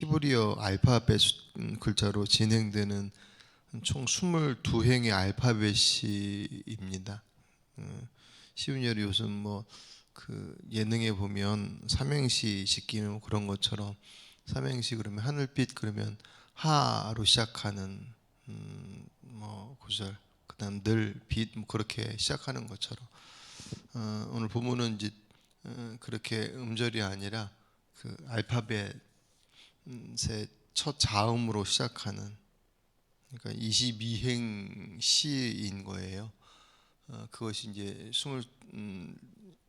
히브리어 알파벳 글자로 진행되는 총 22행의 알파벳입니다. 어, 쉬운 예로 요즘 뭐 그 예능에 보면 삼행시 시키는 그런 것처럼 삼행시 그러면 하늘빛 그러면 하로 시작하는 음, 뭐 구절 그다음 늘빛 뭐 그렇게 시작하는 것처럼 어, 오늘 본문은 이제 어, 그렇게 음절이 아니라 그 알파벳 셋 첫 자음으로 시작하는 그러니까 22행 시인 거예요. 어, 그것이 이제 20, 음,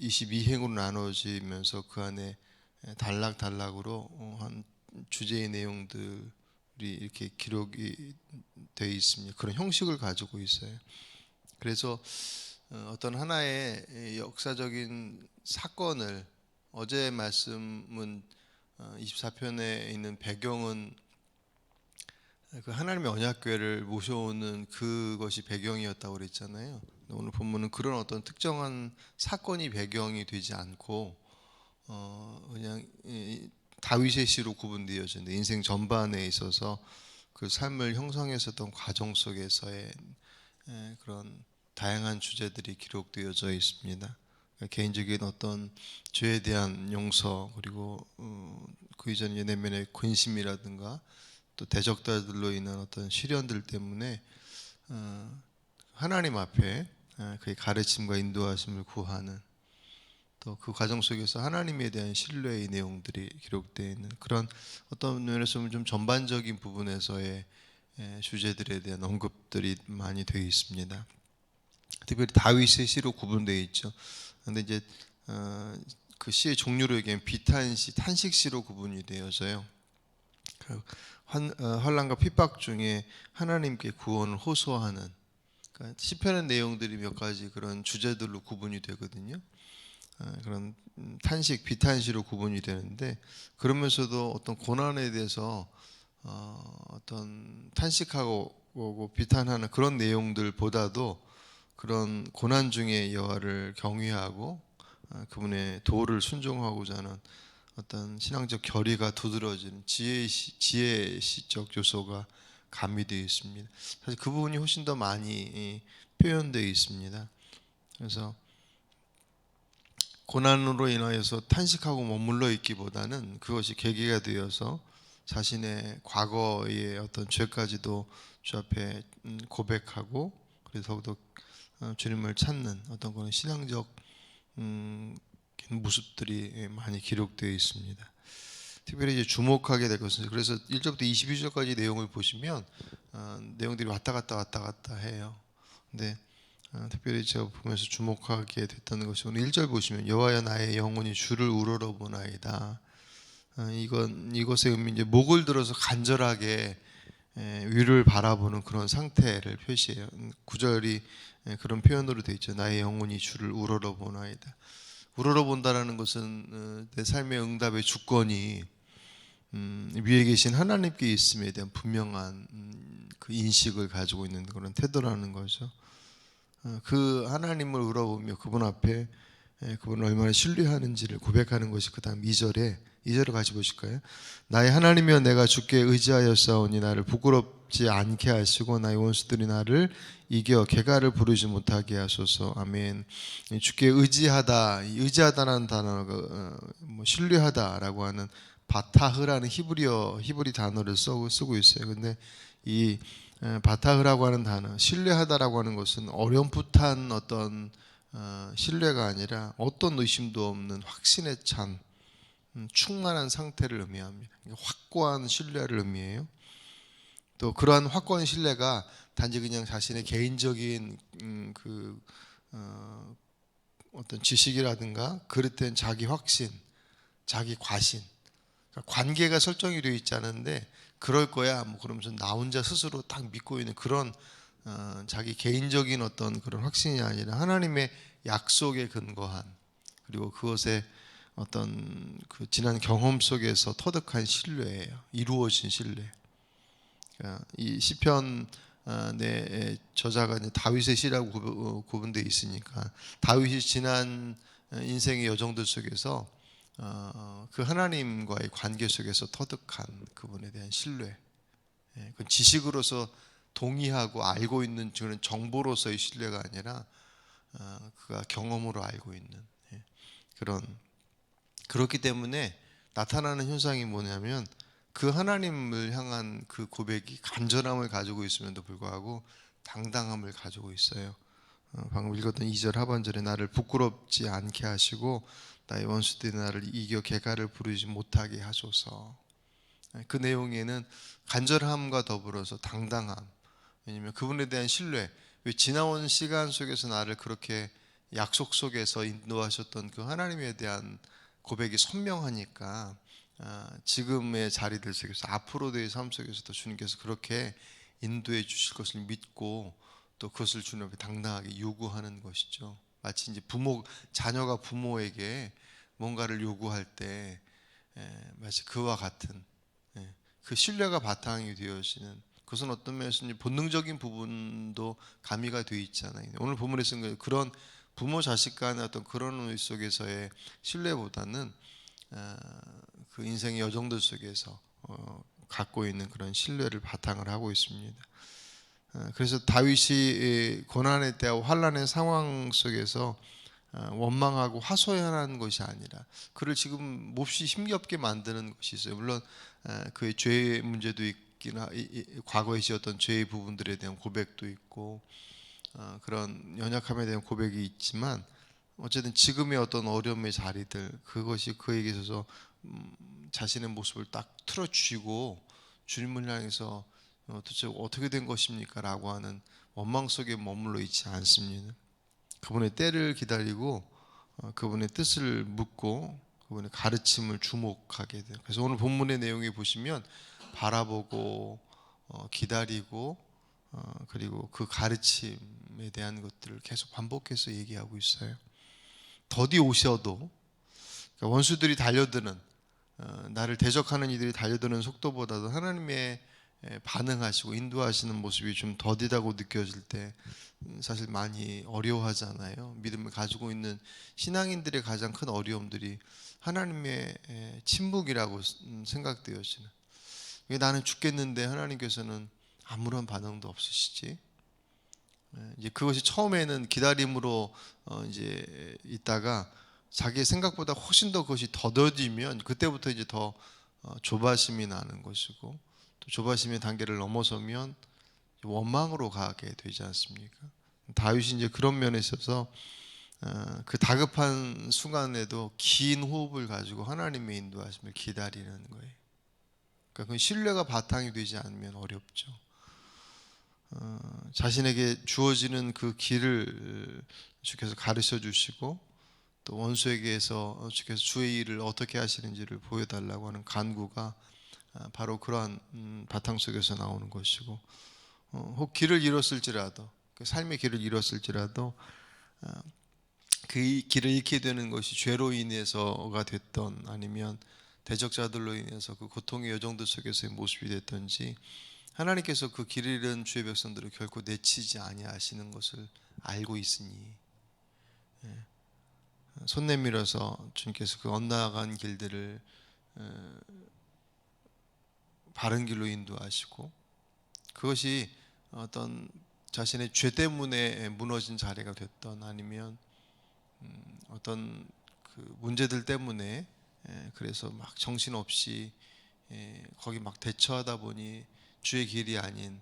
22행으로 나눠지면서 그 안에 단락단락으로 어, 한 주제의 내용들이 이렇게 기록이 되어 있습니다. 그런 형식을 가지고 있어요. 그래서 어, 어떤 하나의 역사적인 사건을 어제 말씀은 24편에 있는 배경은 그 하나님의 언약궤를 모셔오는 그것이 배경이었다고 그랬잖아요. 오늘 본문은 그런 어떤 특정한 사건이 배경이 되지 않고 어 그냥 이 다윗의 시로 구분되어지는데 인생 전반에 있어서 그 삶을 형성했었던 과정 속에서의 에, 그런 다양한 주제들이 기록되어져 있습니다. 개인적인 어떤 죄에 대한 용서 그리고 어, 그 이전 예내면의 근심이라든가 또 대적자들로 인한 어떤 시련들 때문에 어, 하나님 앞에 어, 그의 가르침과 인도하심을 구하는 또 그 과정 속에서 하나님에 대한 신뢰의 내용들이 기록되어 있는 그런 어떤 면에서 좀 전반적인 부분에서의 에, 주제들에 대한 언급들이 많이 되어 있습니다. 특별히 다윗의 시로 구분되어 있죠. 근데 이제 어, 그 시의 종류로 얘기하면 비탄시, 탄식시로 구분이 되어서요. 그 환, 어, 환란과 핍박 중에 하나님께 구원을 호소하는 그러니까 시편의 내용들이 몇 가지 그런 주제들로 구분이 되거든요. 어, 그런 음, 탄식, 비탄시로 구분이 되는데 그러면서도 어떤 고난에 대해서 어, 어떤 탄식하고 비탄하는 그런 내용들보다도 그런 고난 중에 여호와를 경외하고 어, 그분의 도를 순종하고자 하는 어떤 신앙적 결의가 두드러지는 지혜 지혜시적 요소가 가미되어 있습니다. 사실 그 부분이 훨씬 더 많이 표현되어 있습니다. 그래서 고난으로 인하여서 탄식하고 머물러 있기보다는 그것이 계기가 되어서 자신의 과거의 어떤 죄까지도 주 앞에 음, 고백하고 그래서 더욱더 어, 주님을 찾는 어떤 그런 신앙적 음, 모습들이 많이 기록되어 있습니다. 특별히 이제 주목하게 될 것은 그래서 1절부터 22절까지 내용을 보시면 어, 내용들이 왔다 갔다 왔다 갔다 해요. 근데 어, 특별히 제가 보면서 주목하게 됐던 것이 오늘 1절 보시면 여호와여 나의 영혼이 주를 우러러보나이다. 어, 이건 이것의 의미 이제 목을 들어서 간절하게 에, 위를 바라보는 그런 상태를 표시해요. 음, 구절이 에, 그런 표현으로 되어 있죠. 나의 영혼이 주를 우러러보나이다. 우러러본다라는 것은 어, 내 삶의 응답의 주권이 음, 위에 계신 하나님께 있음에 대한 분명한 음, 그 인식을 가지고 있는 그런 태도라는 거죠. 어, 그 하나님을 울어보며 그분 앞에 에, 그분을 얼마나 신뢰하는지를 고백하는 것이 그 다음 2절에 2절을 같이 보실까요? 나의 하나님이여 내가 주께 의지하였사오니 나를 부끄럽지 않게 하시고 나의 원수들이 나를 이겨 개가를 부르지 못하게 하소서. 아멘. 주께 의지하다, 이 의지하다라는 단어가 어, 뭐 신뢰하다라고 하는 바타흐라는 히브리어 히브리 단어를 쓰고 있어요. 근데 이 에, 바타흐라고 하는 단어, 신뢰하다라고 하는 것은 어렴풋한 어떤 어, 신뢰가 아니라 어떤 의심도 없는 확신에 찬 음, 충만한 상태를 의미합니다. 확고한 신뢰를 의미해요. 또 그러한 확고한 신뢰가 단지 그냥 자신의 개인적인 음, 그 어, 어떤 지식이라든가 그릇된 자기 확신, 자기 과신, 그러니까 관계가 설정이 되어 있지 않은데 그럴 거야 뭐 그러면서 나 혼자 스스로 딱 믿고 있는 그런 어, 자기 개인적인 어떤 그런 확신이 아니라 하나님의 약속에 근거한 그리고 그것에 어떤 그 지난 경험 속에서 터득한 신뢰예요. 이루어진 신뢰. 그러니까 이 시편 어, 내 저자가 다윗의 시라고 구분- 어, 구분돼 있으니까 다윗이 지난 인생의 여정들 속에서 어, 그 하나님과의 관계 속에서 터득한 그분에 대한 신뢰. 예, 그 지식으로서 동의하고 알고 있는 그런 정보로서의 신뢰가 아니라 어, 그가 경험으로 알고 있는 예, 그런 그렇기 때문에 나타나는 현상이 뭐냐면 그 하나님을 향한 그 고백이 간절함을 가지고 있음에도 불구하고 당당함을 가지고 있어요. 어, 방금 읽었던 2절 하반절에 나를 부끄럽지 않게 하시고 나의 원수들이 나를 이겨 개가를 부르지 못하게 하소서. 예, 그 내용에는 간절함과 더불어서 당당함. 왜냐하면 그분에 대한 신뢰. 왜 지나온 시간 속에서 나를 그렇게 약속 속에서 인도하셨던 그 하나님에 대한 고백이 선명하니까 아, 지금의 자리들 속에서 앞으로의 삶 속에서도 주님께서 그렇게 인도해 주실 것을 믿고 또 그것을 주님 앞에 당당하게 요구하는 것이죠. 마치 이제 부모 자녀가 부모에게 뭔가를 요구할 때 에, 마치 그와 같은 예, 그 신뢰가 바탕이 되어지는 그것은 어떤 면에서 본능적인 부분도 가미가 되어 있잖아요. 오늘 본문에서는 그런 부모 자식 간의 어떤 그런 의미 속에서의 신뢰보다는 어, 그 인생의 여정들 속에서 어, 갖고 있는 그런 신뢰를 바탕을 하고 있습니다. 어, 그래서 다윗이 고난의 때와 환란의 상황 속에서 어, 원망하고 하소연하는 것이 아니라 그를 지금 몹시 힘겹게 만드는 것이 있어요. 물론 어, 그의 죄의 문제도 있긴 이- 과거에 지었던 죄의 부분들에 대한 고백도 있고 어, 그런 연약함에 대한 고백이 있지만 어쨌든 지금의 어떤 어려움의 자리들 그것이 그에게 있어서 음, 자신의 모습을 딱 틀어주시고 주님을 향해서 어, 도대체 어떻게 된 것입니까?라고 하는 원망 속에 머물러 있지 않습니다. 그분의 때를 기다리고 어, 그분의 뜻을 묻고 그분의 가르침을 주목하게 돼요. 그래서 오늘 본문의 내용에 보시면 바라보고 어, 기다리고 어, 그리고 그 가르침에 대한 것들을 계속 반복해서 얘기하고 있어요. 더디 오셔도 그러니까 원수들이 달려드는 어, 나를 대적하는 이들이 달려드는 속도보다도 하나님의 에, 반응하시고 인도하시는 모습이 좀 더디다고 느껴질 때 음, 사실 많이 어려워하잖아요. 믿음을 가지고 있는 신앙인들의 가장 큰 어려움들이 하나님의 에, 침묵이라고 음, 생각되어지는. 왜 나는 죽겠는데 하나님께서는 아무런 반응도 없으시지? 예, 이제 그것이 처음에는 기다림으로 어, 이제 있다가 자기의 생각보다 훨씬 더 그것이 더뎌지면 그때부터 이제 더 어, 조바심이 나는 것이고 또 조바심의 단계를 넘어서면 원망으로 가게 되지 않습니까? 다윗이 이제 그런 면에 있어서 어, 그 다급한 순간에도 긴 호흡을 가지고 하나님의 인도하심을 기다리는 거예요. 그러니까 그 신뢰가 바탕이 되지 않으면 어렵죠. 어, 자신에게 주어지는 그 길을 주께서 가르쳐 주시고 또 원수에게서 주께서 주의 일을 어떻게 하시는지를 보여달라고 하는 간구가 아, 바로 그러한 음, 바탕 속에서 나오는 것이고 어, 혹 길을 잃었을지라도 그 삶의 길을 잃었을지라도 아, 그 이- 길을 잃게 되는 것이 죄로 인해서가 됐던 아니면 대적자들로 인해서 그 고통의 여정들 속에서의 모습이 됐던지 하나님께서 그 길을 잃은 주의 백성들을 결코 내치지 아니하시는 것을 알고 있으니 예, 손 내밀어서 주님께서 그 엇나간 길들을 어, 바른 길로 인도하시고 그것이 어떤 자신의 죄 때문에 무너진 자리가 됐던 아니면 음, 어떤 그 문제들 때문에 예, 그래서 막 정신없이 예, 거기 막 대처하다 보니 주의 길이 아닌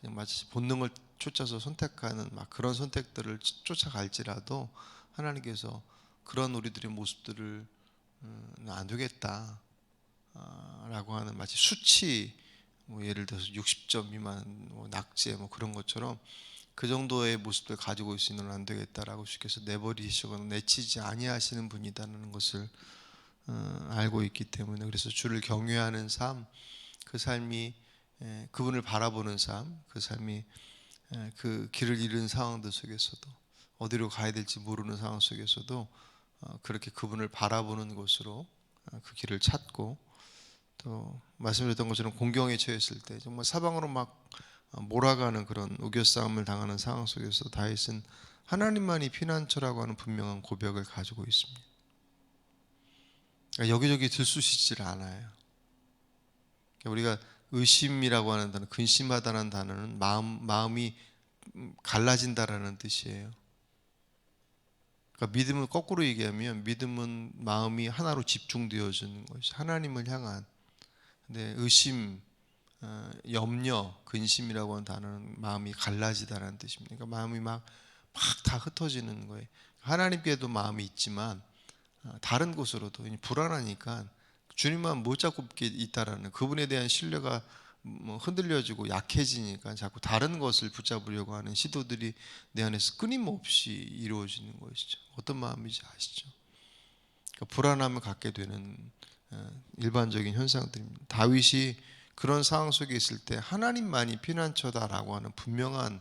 그냥 마치 본능을 쫓아서 선택하는 막 그런 선택들을 쫓아갈지라도 하나님께서 그런 우리들의 모습들을 음, 안 되겠다. 아, 라고 하는 마치 수치 뭐 예를 들어서 60점 미만 뭐 낙제 뭐 그런 것처럼 그 정도의 모습들 가지고 있으면 안 되겠다라고 주께서 내버리시거나 내치지 아니하시는 분이다는 것을 어, 알고 있기 때문에 그래서 주를 경외하는 삶, 그 삶이 에, 그분을 바라보는 삶, 그 삶이 에, 그 길을 잃은 상황들 속에서도 어디로 가야 될지 모르는 상황 속에서도 어, 그렇게 그분을 바라보는 것으로 어, 그 길을 찾고 또 말씀드렸던 것처럼 공경에 처했을 때 정말 사방으로 막 어, 몰아가는 그런 우겨싸움을 당하는 상황 속에서 다윗은 하나님만이 피난처라고 하는 분명한 고백을 가지고 있습니다. 그러니까 여기저기 들쑤시질 않아요. 그러니까 우리가 의심이라고 하는 단어, 근심하다는 단어는 마음 마음이 음, 갈라진다라는 뜻이에요. 그러니까 믿음을 거꾸로 얘기하면 믿음은 마음이 하나로 집중되어지는 것이 하나님을 향한. 근데 의심, 어, 염려, 근심이라고 하는 단어는 마음이 갈라지다라는 뜻입니다. 그러니까 마음이 막 막 다 흩어지는 거예요. 하나님께도 마음이 있지만 어, 다른 곳으로도 불안하니까 주님만 못 잡고 있다라는 그분에 대한 신뢰가 뭐 흔들려지고 약해지니까 자꾸 다른 것을 붙잡으려고 하는 시도들이 내 안에서 끊임없이 이루어지는 것이죠. 어떤 마음인지 아시죠? 그러니까 불안함을 갖게 되는 어, 일반적인 현상들입니다. 다윗이 그런 상황 속에 있을 때 하나님만이 피난처다라고 하는 분명한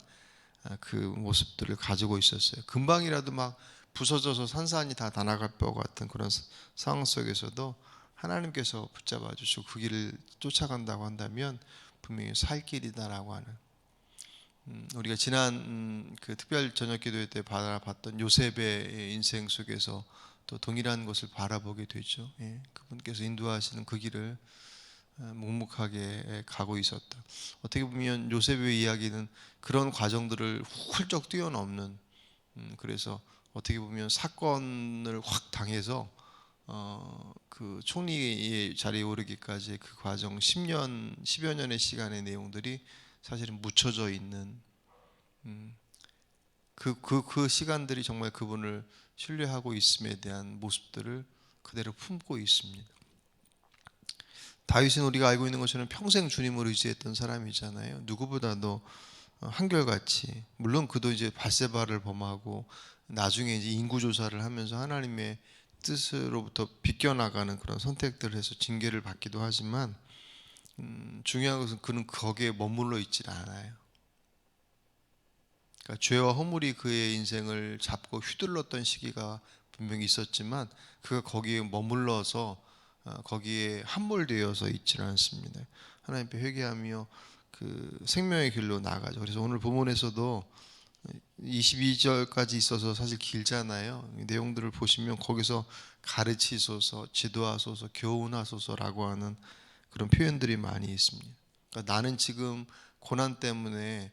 어, 그 모습들을 가지고 있었어요. 금방이라도 막 부서져서 산산이 다 나나갈 것 같은 그런 사- 상황 속에서도 하나님께서 붙잡아 주시고 그 길을 쫓아간다고 한다면 분명히 살 길이다라고 하는 음, 우리가 지난 음, 그 특별 저녁 기도회 때 바라봤던 요셉의 인생 속에서 또 동일한 것을 바라보게 되죠. 예, 그분께서 인도하시는 그 길을 어, 묵묵하게 가고 있었다. 어떻게 보면 요셉의 이야기는 그런 과정들을 훌쩍 뛰어넘는 음, 그래서 어떻게 보면 사건을 확 당해서 어, 그 총리의 자리에 오르기까지 그 과정 10년 10여 년의 시간의 내용들이 사실은 묻혀져 있는 음, 그, 그, 그 시간들이 정말 그분을 신뢰하고 있음에 대한 모습들을 그대로 품고 있습니다. 다윗은 우리가 알고 있는 것처럼 평생 주님을 의지했던 사람이잖아요. 누구보다도 어, 한결같이 물론 그도 이제 발세바를 범하고 나중에 이제 인구 조사를 하면서 하나님의 뜻으로부터 비껴나가는 그런 선택들을 해서 징계를 받기도 하지만 음, 중요한 것은 그는 거기에 머물러 있질 않아요. 그러니까 죄와 허물이 그의 인생을 잡고 휘둘렀던 시기가 분명히 있었지만 그가 거기에 머물러서 어, 거기에 함몰되어서 있지는 않습니다. 하나님께 회개하며 그 생명의 길로 나가죠. 그래서 오늘 본문에서도 22절까지 있어서 사실 길잖아요. 이 내용들을 보시면 거기서 가르치소서, 지도하소서, 교훈하소서라고 하는 그런 표현들이 많이 있습니다. 그러니까 나는 지금 고난 때문에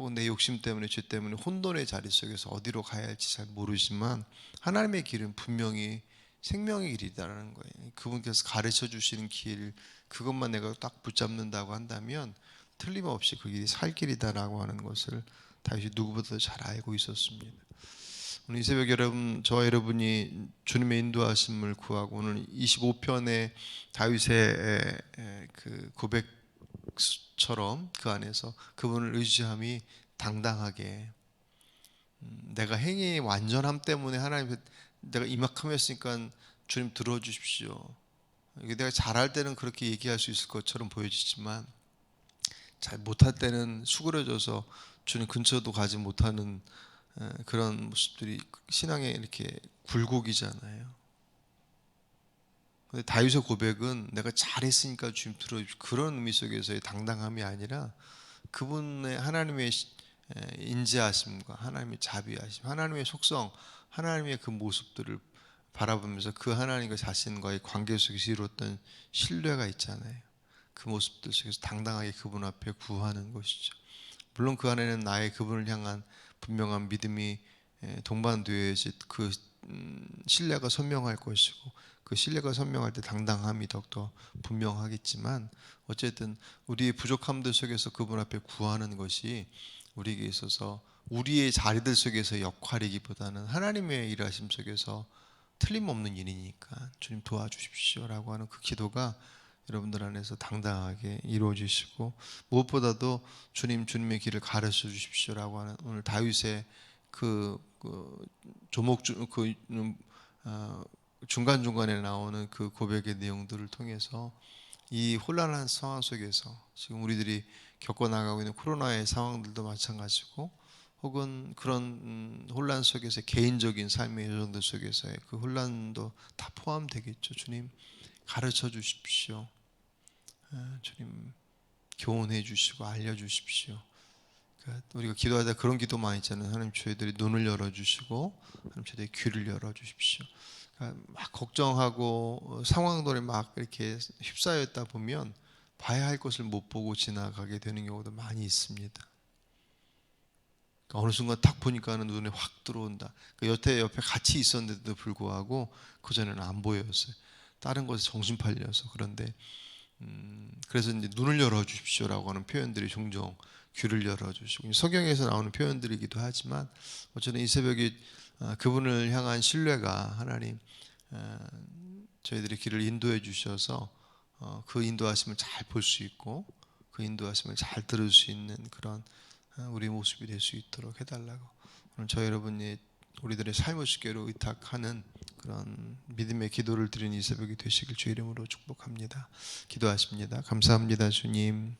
혹은 내 욕심 때문에 죄 때문에 혼돈의 자리 속에서 어디로 가야 할지 잘 모르지만 하나님의 길은 분명히 생명의 길이다라는 거예요. 그분께서 가르쳐 주시는 길 그것만 내가 딱 붙잡는다고 한다면 틀림없이 그 길이 살 길이다라고 하는 것을 다윗이 누구보다도 잘 알고 있었습니다. 오늘 이 새벽 여러분, 저와 여러분이 주님의 인도하심을 구하고 오늘 25편의 다윗의 그 고백 처럼 그 안에서 그분을 의지함이 당당하게 음, 내가 행위 완전함 때문에 하나님 내가 이만큼 했으니까 주님 들어주십시오. 내가 잘할 때는 그렇게 얘기할 수 있을 것처럼 보여지지만 잘 못할 때는 수그러져서 주님 근처도 가지 못하는 에, 그런 모습들이 신앙의 이렇게 굴곡이잖아요. 근데 다윗의 고백은 내가 잘했으니까 주님 들어주십시오. 그런 의미 속에서의 당당함이 아니라 그분의 하나님의 인지하심과 하나님의 자비하심, 하나님의 속성, 하나님의 그 모습들을 바라보면서 그 하나님과 자신과의 관계 속에서 이루었던 신뢰가 있잖아요. 그 모습들 속에서 당당하게 그분 앞에 구하는 것이죠. 물론 그 안에는 나의 그분을 향한 분명한 믿음이 에, 동반되어야지 그 음, 신뢰가 선명할 것이고 그 신뢰가 선명할 때 당당함이 더욱더 분명하겠지만 어쨌든 우리의 부족함들 속에서 그분 앞에 구하는 것이 우리에게 있어서 우리의 자리들 속에서 역할이기보다는 하나님의 일하심 속에서 틀림없는 일이니까 주님 도와주십시오라고 하는 그 기도가 여러분들 안에서 당당하게 이루어지시고 무엇보다도 주님 주님의 길을 가르쳐 주십시오라고 하는 오늘 다윗의 그, 그 조목 주, 그 음, 어, 중간 중간에 나오는 그 고백의 내용들을 통해서 이 혼란한 상황 속에서 지금 우리들이 겪어 나가고 있는 코로나의 상황들도 마찬가지고 혹은 그런 음, 혼란 속에서 개인적인 삶의 여정들 속에서의 그 혼란도 다 포함되겠죠. 주님 가르쳐 주십시오. 아, 주님 교훈해 주시고 알려 주십시오. 그러니까 우리가 기도하다 그런 기도 많이 있잖아요. 하나님 저희들이 눈을 열어주시고 하나님 저희들이 귀를 열어주십시오. 그러니까 막 걱정하고 어, 상황들에 막 이렇게 휩싸였다 보면 봐야 할 것을 못 보고 지나가게 되는 경우도 많이 있습니다. 그러니까 어느 순간 딱 보니까는 눈에 확 들어온다. 그 여태 옆에 같이 있었는데도 불구하고 그 전에는 안 보였어요. 다른 것에 정신 팔려서 그런데 음, 그래서 이제 눈을 열어 주십시오라고 하는 표현들이 종종 귀를 열어 주시고 성경에서 나오는 표현들이기도 하지만 어쨌든 이 새벽에 아, 그분을 향한 신뢰가 하나님 아, 저희들의 길을 인도해 주셔서 어, 그 인도하심을 잘 볼 수 있고 그 인도하심을 잘 들을 수 있는 그런 아, 우리 모습이 될 수 있도록 해달라고 오늘 저 여러분이 우리들의 삶을 주께로 의탁하는 그런 믿음의 기도를 드리는 이 새벽이 되시길 주 이름으로 축복합니다. 기도하십니다. 감사합니다, 주님.